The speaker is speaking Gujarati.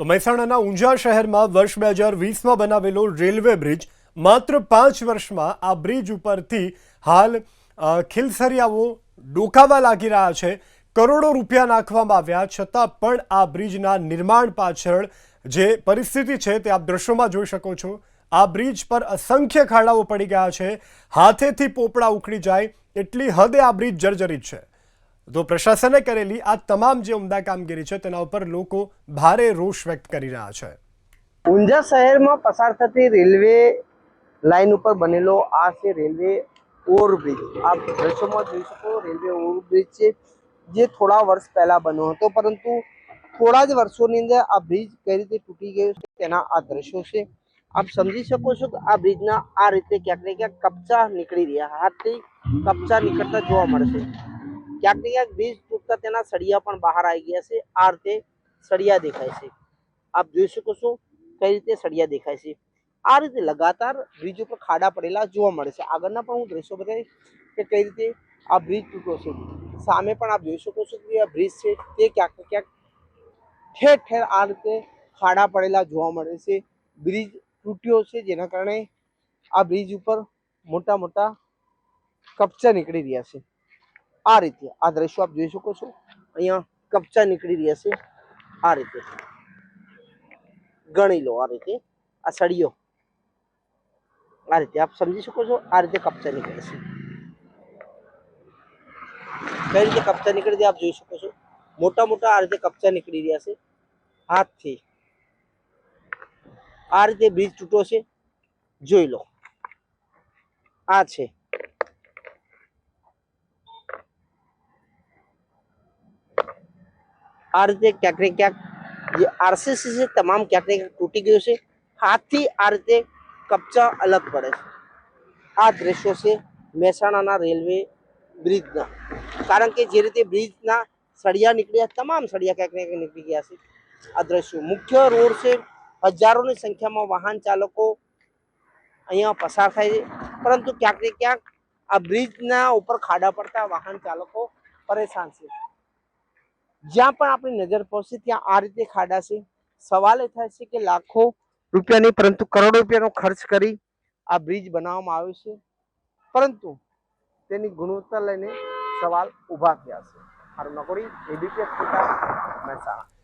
તો મહેસાણાના ઊંઝા શહેરમાં વર્ષ બે હજાર વીસમાં બનાવેલો રેલવે બ્રિજ માત્ર પાંચ વર્ષમાં આ બ્રિજ ઉપરથી હાલ ખીલસરિયાઓ ડોકાવા લાગી રહ્યા છે. કરોડો રૂપિયા નાખવામાં આવ્યા, છતાં પણ આ બ્રિજના નિર્માણ પાછળ જે પરિસ્થિતિ છે તે આપ દ્રશ્યોમાં જોઈ શકો છો. આ બ્રિજ પર અસંખ્ય ખાડાઓ પડી ગયા છે. હાથેથી પોપડા ઉખડી જાય, એટલી હદે આ બ્રિજ જર્જરિત છે. તો પ્રશાસને કરેલી આ તમામ જે ઉમદા કામગીરી છે, તેના ઉપર લોકો ભારે રોષ વ્યક્ત કરી રહ્યા છે. ઊંઝા શહેરમાં પસાર થતી રેલવે લાઈન ઉપર બનેલો આ છે રેલવે ઓવરબ્રિજ. આ દ્રશ્યોમાં જોઈ શકો રેલવે ઓવરબ્રિજ છે, જે થોડા વર્ષ પહેલા બન્યો હતો, પરંતુ થોડા જ વર્ષોની અંદર આ બ્રિજ કઈ રીતે તૂટી ગયો છે, તેના આ દ્રશ્યો છે. આપ સમજી શકો છો કે આ બ્રિજના આ રીતે ક્યાંક ને ક્યાંક કપચા નીકળી રહ્યા, હાથથી કપચા નીકળતા જોવા મળશે ક્યાંક ને ક્યાંક બ્રિજ તૂટતા તેના સળિયા પણ બહાર આવી ગયા છે. આ રીતે સળિયા દેખાય છે. આપ જોઈ શકો છો કઈ રીતે સળિયા દેખાય છે. આ રીતે લગાતાર બ્રિજ ઉપર ખાડા પડેલા જોવા મળે છે. આગળના પણ હું દ્રશ્યો બતાવીશ કે કઈ રીતે આ બ્રિજ તૂટ્યો છે. સામે પણ આપ જોઈ શકો છો કે આ બ્રિજ છે તે ક્યાંક ને ક્યાંક ઠેર ઠેર આ રીતે ખાડા પડેલા જોવા મળે છે. બ્રિજ તૂટ્યો છે જેના કારણે આ બ્રિજ ઉપર મોટા મોટા કપચા નીકળી રહ્યા છે. આ રીતે. આ દ્રશ્યો આપ જોઈ શકો છો. અહીંયા કપચા નીકળી રહ્યા છે. આ રીતે. ગણી લો આ રીતે. આ સળિયો. આ રીતે આપ સમજી શકો છો. આ રીતે કપચા નીકળે છે. કઈ રીતે કપચા નીકળી રહ્યા આપ જોઈ શકો છો. મોટા મોટા આ રીતે કપચા નીકળી રહ્યા છે. હાથથી. આ રીતે બ્રિજ તૂટો છે. જોઈ લો. આ છે. આ રીતે ક્યાંક ને ક્યાંક જે આરસીસી છે, તમામ ક્યાંક ને ક્યાંક તૂટી ગયું છે. હાથથી આ રીતે કપચા અલગ પડે છે. આ દ્રશ્યો છે મહેસાણાના રેલવે બ્રિજના. કારણ કે જે રીતે બ્રિજના સળિયા નીકળ્યા, તમામ સળિયા ક્યાંક ને ક્યાંક નીકળી ગયા છે આ દ્રશ્યો. મુખ્ય રોડ છે, હજારોની સંખ્યામાં વાહન ચાલકો અહીંયા પસાર થાય છે. પરંતુ ક્યાંક ને ક્યાંક આ બ્રિજના ઉપર ખાડા પડતા વાહન ચાલકો પરેશાન છે. જ્યાં પણ આપણી નજર પહોંચશે ત્યાં આ રીતે ખાડા છે સવાલ એ થાય છે કે લાખો રૂપિયા નહીં પરંતુ કરોડો રૂપિયાનો ખર્ચ કરી આ બ્રિજ બનાવવામાં આવ્યો છે. પરંતુ તેની ગુણવત્તા લઈને સવાલ ઊભા થયા છે. મારું નકોડી એબીપી મહેસાણા.